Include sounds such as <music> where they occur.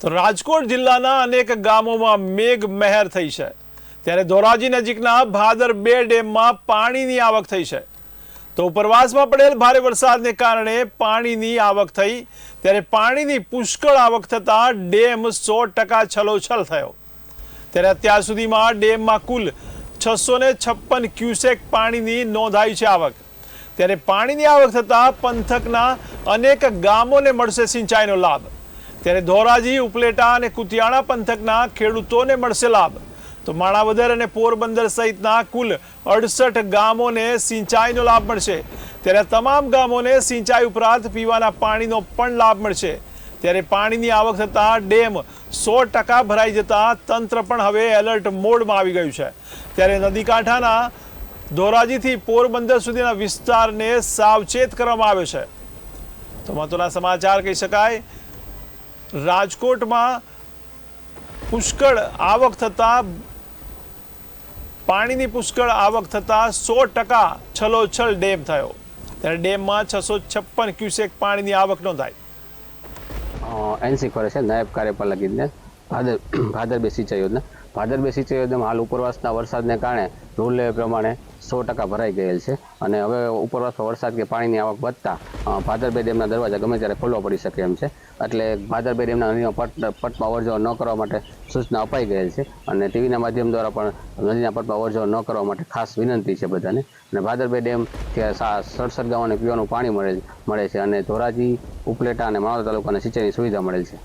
તો રાજકોટ જિલ્લાના અનેક ગામોમાં મેઘ મહેર થઈ છે. ત્યારે ધોરાજી નજીકના ભાદર બે ડેમમાં પાણીની આવક થઈ છે. તો ઉપરવાસમાં પડેલ ભારે વરસાદને કારણે પાણીની આવક થઈ. ત્યારે પાણીની પુષ્કળ આવક થતાં ડેમ સો ટકા છલોછલ થયો. ત્યારે અત્યાર સુધીમાં ડેમમાં કુલ છસો ને છપ્પન ક્યુસેક પાણીની નોંધાઈ છે આવક. ત્યારે પાણીની આવક થતાં પંથકના અનેક ગામોને મળશે સિંચાઈનો લાભ. ત્યારે ધોરાજી, ઉપલેટા અને કુતિયાણા પંથકના ખેડૂતોને મળશે લાભ. તો માણાવદર અને પોરબંદર સહિતના કુલ અડસઠ ગામોને સિંચાઈનો લાભ મળશે. ત્યારે તમામ ગામોને સિંચાઈ ઉપરાંત પીવાના પાણીનો પણ લાભ મળશે. ત્યારે પાણીની આવક થતાં ડેમ સો ટકા ભરાઈ જતાં તંત્ર પણ હવે એલર્ટ મોડમાં આવી ગયું છે. ત્યારે નદી કાંઠાના ધોરાજીથી પોરબંદર સુધીના વિસ્તારને સાવચેત કરવામાં આવ્યો છે. તો મહત્વના સમાચાર કહી શકાય રાજકોટમાં પુષ્કળ આવક થતાં પાણીની પુષ્કળ આવક થતાં સો ટકા છલોછલ ડેમ થયો. ત્યારે ડેમમાં છસો છપ્પન ક્યુસેક પાણીની આવક નોંધાઈ. એનસી કરે છે, નાયબ કાર્યપાલક ઇજનેર ભાદર <clears throat> ભાદર બે સિંચાઈ યોજના. ભાદર બે સિંચાઈ યોજનામાં હાલ ઉપરવાસના વરસાદને કારણે રૂલ લેવલ પ્રમાણે સો ટકા ભરાઈ ગયેલ છે. અને હવે ઉપરવાસમાં વરસાદ કે પાણીની આવક વધતા ભાદરબે ડેમના દરવાજા ગમે ત્યારે ખોલવા પડી શકે એમ છે. એટલે ભાદર બે ડેમના નદીનો પટ પટમાં અવરજવર ન કરવા માટે સૂચના અપાઈ ગયેલ છે. અને ટીવીના માધ્યમ દ્વારા પણ નદીના પટમાં અવરજવર ન કરવા માટે ખાસ વિનંતી છે બધાને. અને ભાદર બે ડેમ ત્યાં સડસઠ ગામોને પીવાનું પાણી મળે મળે છે. અને ધોરાજી, ઉપલેટા અને માળવા તાલુકાને સિંચાઈની સુવિધા મળેલ છે.